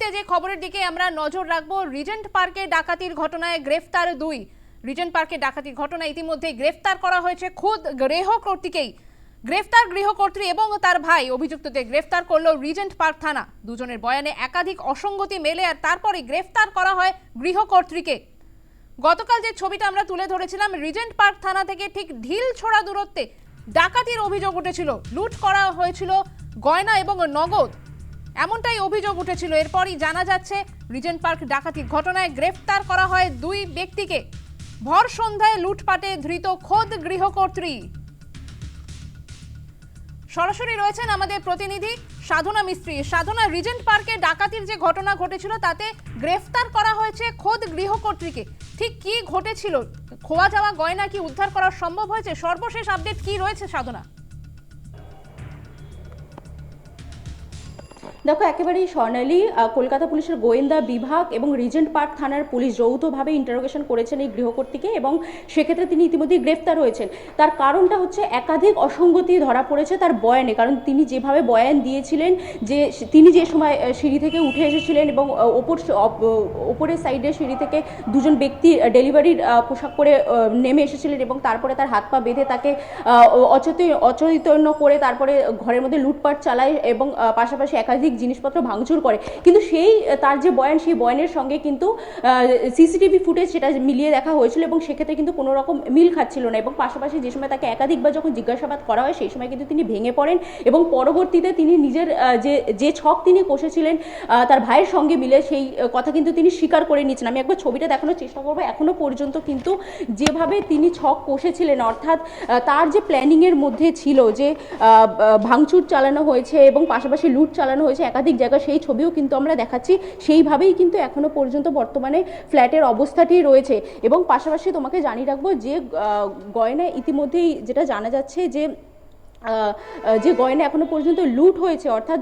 মুহূর্তে যে খবরের দিকে আমরা নজর রাখব, রিজেন্ট পার্কে ডাকাতির ঘটনায় গ্রেফতার দুই। রিজেন্ট পার্কে ডাকাতির ঘটনা ইতিমধ্যে গ্রেফতার করা হয়েছে খুদ গৃহকর্ত্রীকেই। গ্রেফতার গৃহকর্ত্রী এবং তার ভাই অভিযুক্তদের গ্রেফতার করল রিজেন্ট পার্ক থানা। দুজনের বয়ানে একাধিক অসঙ্গতি মেলে আর তারপরে গ্রেফতার করা হয় গৃহকর্ত্রীকে। গতকাল যে ছবিটা আমরা তুলে ধরেছিলাম, রিজেন্ট পার্ক থানা থেকে ঠিক ঢিল ছোড়া দূরত্বে ডাকাতির অভিযোগ উঠেছিল। লুট করা হয়েছিল গয়না এবং নগদ। এমনটাই অভিযোগ উঠেছিল। এরপরই জানা যাচ্ছে, রিজেন্ট পার্ক ডাকাতির ঘটনায় গ্রেফতার করা হয় দুই ব্যক্তিকে। ভর সন্ধ্যায় লুটপাটে ধৃত খোদ গৃহকর্ত্রী। সরাসরি রয়েছেন আমাদের প্রতিনিধি সাধনা মিস্ত্রি। সাধনা, রিজেন্ট পার্কে ডাকাতির যে ঘটনা ঘটেছিল, তাতে গ্রেফতার করা হয়েছে খোদ গৃহকর্ত্রীকে। ঠিক কি ঘটেছিল? খোয়া যাওয়া, গয়না কি উদ্ধার করা সম্ভব হয়েছে? সর্বশেষ আপডেট কি রয়েছে সাধনা? দেখো, একেবারেই স্বর্ণালী কলকাতা পুলিশের গোয়েন্দা বিভাগ এবং রিজেন্ট পার্ক থানার পুলিশ যৌথভাবে ইন্টারোগেশন করেছেন এই গৃহকর্ত্রীকে এবং সেক্ষেত্রে তিনি ইতিমধ্যেই গ্রেফতার হয়েছেন। তার কারণটা হচ্ছে একাধিক অসঙ্গতি ধরা পড়েছে তার বয়ানে, কারণ তিনি যেভাবে বয়ান দিয়েছিলেন যে তিনি যে সময় সিঁড়ি থেকে উঠে এসেছিলেন এবং ওপর ওপরের সাইডে সিঁড়ি থেকে দুজন ব্যক্তি ডেলিভারির পোশাক পরে নেমে এসেছিলেন এবং তারপরে তার হাত পা বেঁধে তাকে অচেতন, অচৈতন্য করে তারপরে ঘরের মধ্যে লুটপাট চালায় এবং পাশাপাশি একাধিক জিনিসপত্র ভাঙচুর করে। কিন্তু সেই, তার যে বয়ান, সেই বয়ানের সঙ্গে কিন্তু সিসিটিভি ফুটেজ সেটা মিলিয়ে দেখা হয়েছিল এবং সেক্ষেত্রে কিন্তু কোনো রকম মিল খাচ্ছিল না এবং পাশাপাশি যে সময় তাকে একাধিকবার যখন জিজ্ঞাসাবাদ করা হয়, সেই সময় কিন্তু তিনি ভেঙে পড়েন এবং পরবর্তীতে তিনি নিজের যে যে ছক তিনি কষেছিলেন তার ভাইয়ের সঙ্গে মিলে সেই কথা কিন্তু তিনি স্বীকার করে নিচ্ছেন আমি একবার ছবিটা দেখানোর চেষ্টা করব। এখনও পর্যন্ত কিন্তু যেভাবে তিনি ছক কষেছিলেন, অর্থাৎ তার যে প্ল্যানিংয়ের মধ্যে ছিল যে ভাঙচুর চালানো হয়েছে এবং পাশাপাশি লুট চালানো হয়েছে একাধিক জায়গা সেই ছবিও কিন্তু আমরা দেখাচ্ছি। সেইভাবেই কিন্তু এখনও পর্যন্ত বর্তমানে ফ্ল্যাটের অবস্থাটি রয়েছে। এবং পাশাপাশি তোমাকে জানিয়ে রাখব যে গয়না ইতিমধ্যেই যেটা জানা যাচ্ছে যে যে গয়না এখনও পর্যন্ত লুট হয়েছে, অর্থাৎ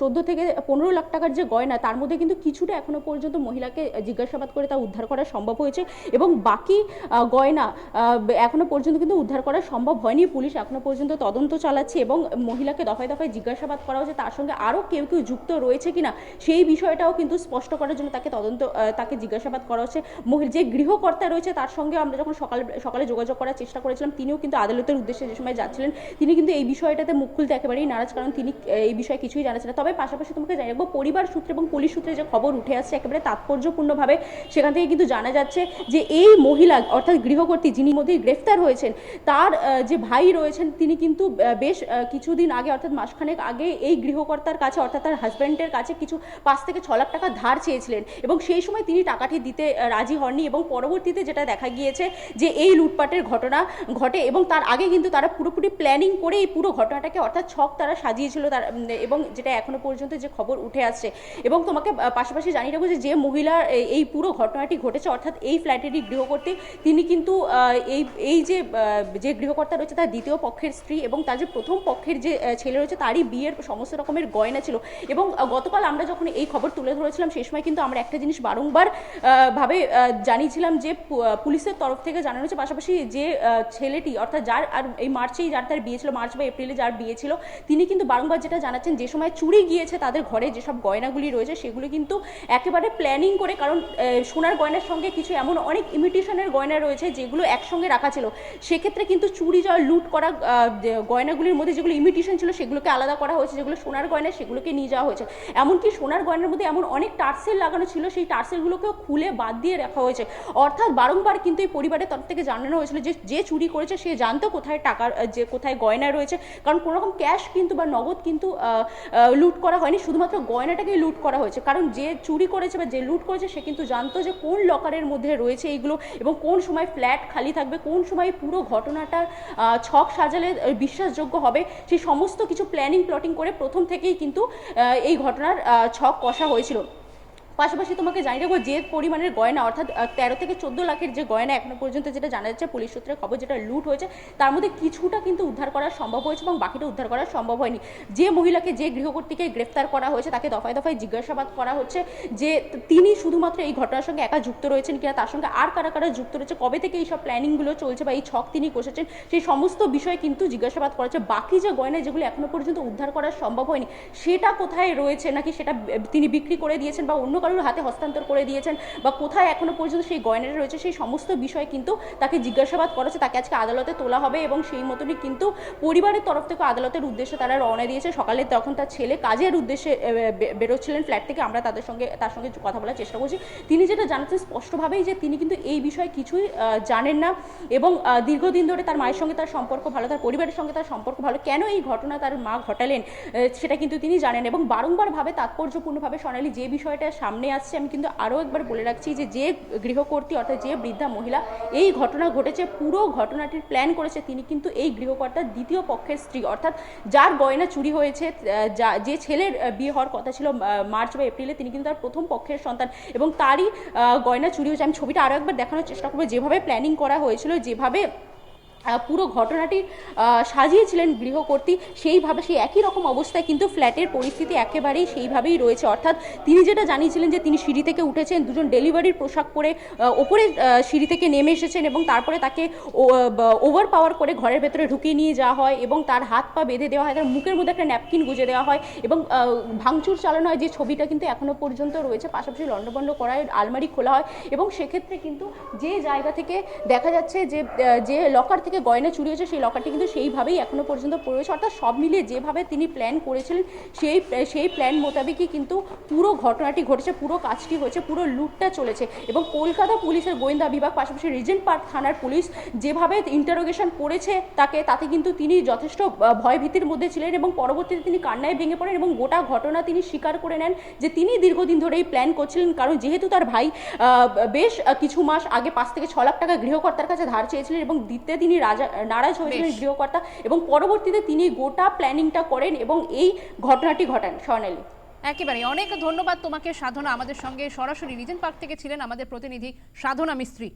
চোদ্দ থেকে পনেরো লাখ টাকার যে গয়না, তার মধ্যে কিন্তু কিছুটা এখনও পর্যন্ত মহিলাকে জিজ্ঞাসাবাদ করে তা উদ্ধার করা সম্ভব হয়েছে এবং বাকি গয়না এখনও পর্যন্ত কিন্তু উদ্ধার করা সম্ভব হয়নি। পুলিশ এখনও পর্যন্ত তদন্ত চালাচ্ছে এবং মহিলাকে দফায় দফায় জিজ্ঞাসাবাদ করা হচ্ছে তার সঙ্গে আরও কেউ কেউ যুক্ত রয়েছে কিনা, সেই বিষয়টাও কিন্তু স্পষ্ট করার জন্য তাকে তদন্ত তাকে জিজ্ঞাসাবাদ করা হচ্ছে। মহিলা, যে গৃহকর্তা রয়েছে তার সঙ্গে আমরা যখন সকাল, সকালে যোগাযোগ করার চেষ্টা করেছিলাম, তিনিও কিন্তু আদালতের উদ্দেশ্যে যে সময় যাচ্ছিলেন তিনি কিন্তু এই বিষয়টাতে মুখ খুলতে একেবারেই নারাজ, কারণ তিনি এই বিষয়ে কিছুই জানাচ্ছেন না। তবে পাশাপাশি তোমাকে জানিয়ে রাখব, পরিবার সূত্রে এবং পুলিশ সূত্রে যে খবর উঠে আসছে, একেবারে তাৎপর্যপূর্ণভাবে সেখান থেকে কিন্তু জানা যাচ্ছে যে এই মহিলা, অর্থাৎ গৃহকর্তী যিনি মধ্যেই গ্রেফতার হয়েছেন, তার যে ভাই রয়েছেন, তিনি কিন্তু বেশ কিছুদিন আগে, অর্থাৎ মাসখানেক আগে, এই গৃহকর্তার কাছে, অর্থাৎ তার হাজব্যান্ডের কাছে কিছু পাঁচ থেকে ছ লাখ টাকা ধার চেয়েছিলেন এবং সেই সময় তিনি টাকাটি দিতে রাজি হননি এবং পরবর্তীতে যেটা দেখা গিয়েছে যে এই লুটপাটের ঘটনা ঘটে এবং তার আগে কিন্তু তারা পুরোপুরি প্ল্যানিং করে এই পুরো ঘটনাটাকে অর্থাৎ ছক তারা সাজিয়েছিল তার এবং যেটা এখনও পর্যন্ত যে খবর উঠে আসছে। এবং তোমাকে পাশাপাশি জানিয়ে রাখব যে যে মহিলার এই- পুরো ঘটনাটি ঘটেছে, অর্থাৎ এই ফ্ল্যাটেরই গৃহকর্ত্রী, তিনি কিন্তু এই এই যে যে গৃহকর্তা রয়েছে তার দ্বিতীয় পক্ষের স্ত্রী এবং তার যে প্রথম পক্ষের যে ছেলে রয়েছে তারই বিয়ের সমস্ত রকমের গয়না ছিল। এবং গতকাল আমরা যখন এই খবর তুলে ধরেছিলাম সেই সময় কিন্তু আমরা একটা জিনিস বারংবার ভাবে জানিয়েছিলাম যে পুলিশের তরফ থেকে জানানো হয়েছে। পাশাপাশি যে ছেলেটি, অর্থাৎ যার, আর এই মার্চেই যার তার বিয়ে ছিল মার্চ বা এপ্রিলে যার বিয়ে ছিল, তিনি কিন্তু বারংবার যেটা জানাচ্ছেন, যে সময় চুরি গিয়েছে তাদের ঘরে যেসব গয়নাগুলি রয়েছে, সেগুলো কিন্তু একেবারে প্ল্যানিং করে, কারণ সোনার গয়নার সঙ্গে কিছু এমন অনেক ইমিটেশনের গয়না রয়েছে, যেগুলো একসঙ্গে রাখা ছিল। সেক্ষেত্রে কিন্তু চুরি যাওয়া, লুট করা গয়নাগুলির মধ্যে যেগুলো ইমিটেশন ছিল, সেগুলোকে আলাদা করা হয়েছে, যেগুলো সোনার গয়না সেগুলোকে নিয়ে যাওয়া হয়েছে। এমনকি সোনার গয়নার মধ্যে এমন অনেক টার্সেল লাগানো ছিল, সেই টার্সেলগুলোকেও খুলে বাদ দিয়ে রাখা হয়েছে। অর্থাৎ বারংবার কিন্তু এই পরিবারের তরফ থেকে জানানো হয়েছিল যে যে চুরি করেছে, সে জানতো কোথায় টাকা যে, কোথায় গয়না রয়েছে। কারণ কোনো রকম ক্যাশ কিন্তু বা নগদ কিন্তু লুট করা হয়নি। শুধুমাত্র গয়নাটাকেই লুট করা হয়েছে। কারণ যে চুরি করেছে বা যে লুট করেছে সে কিন্তু জানতো যে কোন লকারের মধ্যে রয়েছে এইগুলো এবং কোন সময় ফ্ল্যাট খালি থাকবে কোন সময় পুরো ঘটনাটার আহ, ছক সাজালে বিশ্বাসযোগ্য হবে। সেই সমস্ত কিছু প্ল্যানিং প্লটিং করে প্রথম থেকেই কিন্তু এই ঘটনার ছক কষা হয়েছিল। পাশাপাশি তোমাকে জানিয়ে রাখব যে পরিমাণের গয়না, অর্থাৎ তেরো থেকে চোদ্দ লাখের যে গয়না এখনও পর্যন্ত যেটা জানা যাচ্ছে, পুলিশ সূত্রে খবর যেটা লুট হয়েছে, তার মধ্যে কিছুটা কিন্তু উদ্ধার করা সম্ভব হয়েছে এবং বাকিটা উদ্ধার করা সম্ভব হয়নি। যে মহিলাকে, যে গৃহকর্তীকে গ্রেফতার করা হয়েছে, তাকে দফায় দফায় জিজ্ঞাসাবাদ করা হচ্ছে যে তিনি শুধুমাত্র এই ঘটনার সঙ্গে একা যুক্ত রয়েছেন কিনা, তার সঙ্গে আর কারা কারা যুক্ত রয়েছে, কবে থেকে এই সব প্ল্যানিংগুলো চলছে বা এই ছক তিনি কষেছেন, সেই সমস্ত বিষয়ে কিন্তু জিজ্ঞাসাবাদ করা হচ্ছে। বাকি যে গয়না যেগুলো এখনও পর্যন্ত উদ্ধার করা সম্ভব হয়নি, সেটা কোথায় রয়েছে নাকি সেটা তিনি বিক্রি করে দিয়েছেন বা অন্য কারোর হাতে হস্তান্তর করে দিয়েছেন বা কোথায় এখনও পর্যন্ত সেই গয়নাটা রয়েছে, সেই সমস্ত বিষয় কিন্তু তাকে জিজ্ঞাসাবাদ করা হচ্ছে। তাকে আজকে আদালতে তোলা হবে এবং সেই মতনই কিন্তু পরিবারের তরফ থেকে আদালতের উদ্দেশ্যে তারা রওনা দিয়েছে। সকালে তখন তার ছেলে কাজের উদ্দেশ্যে বেরোচ্ছিলেন ফ্ল্যাট থেকে। আমরা তাদের সঙ্গে, তার সঙ্গে কথা বলার চেষ্টা করছি। তিনি যেটা জানাচ্ছেন স্পষ্টভাবেই যে তিনি কিন্তু এই বিষয়ে কিছুই জানেন না এবং দীর্ঘদিন ধরে তার মায়ের সঙ্গে তার সম্পর্ক ভালো, তার পরিবারের সঙ্গে তার সম্পর্ক ভালো। কেন এই ঘটনা তার মা ঘটালেন সেটা কিন্তু তিনি জানেন এবং বারংবারভাবে তাৎপর্যপূর্ণভাবে সোনালি যে বিষয়টা আসছে, আমি কিন্তু আরও একবার বলে রাখছি যে যে গৃহকর্ত্রী অর্থাৎ যে বৃদ্ধা মহিলা এই ঘটনা ঘটেছে, পুরো ঘটনাটির প্ল্যান করেছে, তিনি কিন্তু এই গৃহকর্তার দ্বিতীয় পক্ষের স্ত্রী। অর্থাৎ যার গয়না চুরি হয়েছে যা, যে ছেলের বিয়ে হওয়ার কথা ছিল মার্চ বা এপ্রিলে, তিনি কিন্তু তার প্রথম পক্ষের সন্তান এবং তারই গয়না চুরি হয়েছে। আমি ছবিটা আরও একবার দেখানোর চেষ্টা করব। যেভাবে প্ল্যানিং করা হয়েছিল, যেভাবে পুরো ঘটনাটি সাজিয়েছিলেন গৃহকর্ত্রী সেইভাবে, সেই একই রকম অবস্থায় কিন্তু ফ্ল্যাটের পরিস্থিতি একেবারেই সেইভাবেই রয়েছে। অর্থাৎ তিনি যেটা জানিয়েছিলেন যে, তিনি সিঁড়ি থেকে উঠেছেন, দুজন ডেলিভারির পোশাক পরে ওপরে সিঁড়ি থেকে নেমে এসেছেন এবং তারপরে তাকে ওভার পাওয়ার করে ঘরের ভেতরে ঢুকিয়ে নিয়ে যাওয়া হয় এবং তার হাত পা বেঁধে দেওয়া হয়, তার মুখের মধ্যে একটা ন্যাপকিন গুঁজে দেওয়া হয় এবং ভাঙচুর চালানো হয়। যে ছবিটা কিন্তু এখনও পর্যন্ত রয়েছে, পাশাপাশি লণ্ডভণ্ড করা হয় আলমারি খোলা হয় এবং সেক্ষেত্রে কিন্তু যে জায়গা থেকে দেখা যাচ্ছে যে যে লকার থেকে গয়না চুরি হয়েছে সেই লকারটি কিন্তু সেইভাবেই এখনও পর্যন্ত পড়ে রয়েছে। অর্থাৎ সব মিলিয়ে যেভাবে তিনি প্ল্যান করেছিলেন সেই সেই প্ল্যান মোতাবেকই কিন্তু পুরো ঘটনাটি ঘটেছে পুরো কাজটি হয়েছে পুরো লুটটা চলেছে। এবং কলকাতা পুলিশের গোয়েন্দা বিভাগ পাশাপাশি রিজেন্ট পার্ক থানার পুলিশ যেভাবে ইন্টারোগেশন করেছে তাকে তাতে কিন্তু তিনি যথেষ্ট আহ, ভয় ভীতির মধ্যে ছিলেন এবং পরবর্তীতে তিনি কান্নায় ভেঙে পড়েন এবং গোটা ঘটনা তিনি স্বীকার করে নেন যে তিনি দীর্ঘদিন ধরে এই প্ল্যান করছিলেন কারণ যেহেতু তার ভাই বেশ কিছু মাস আগে পাঁচ থেকে ছ লাখ টাকা গৃহকর্তার কাছে ধার চেয়েছিলেন এবং দিতে তিনি রাজা নারাজ হয়েছিলেন গৃহকর্তা এবং পরবর্তীতে তিনি গোটা প্ল্যানিংটা করেন এবং এই ঘটনাটি ঘটান স্বর্ণালী। একেবারে অনেক ধন্যবাদ তোমাকে সাধনা আমাদের সঙ্গে সরাসরি রিজেন পার্ক থেকে ছিলেন আমাদের প্রতিনিধি সাধনা মিস্ত্রি।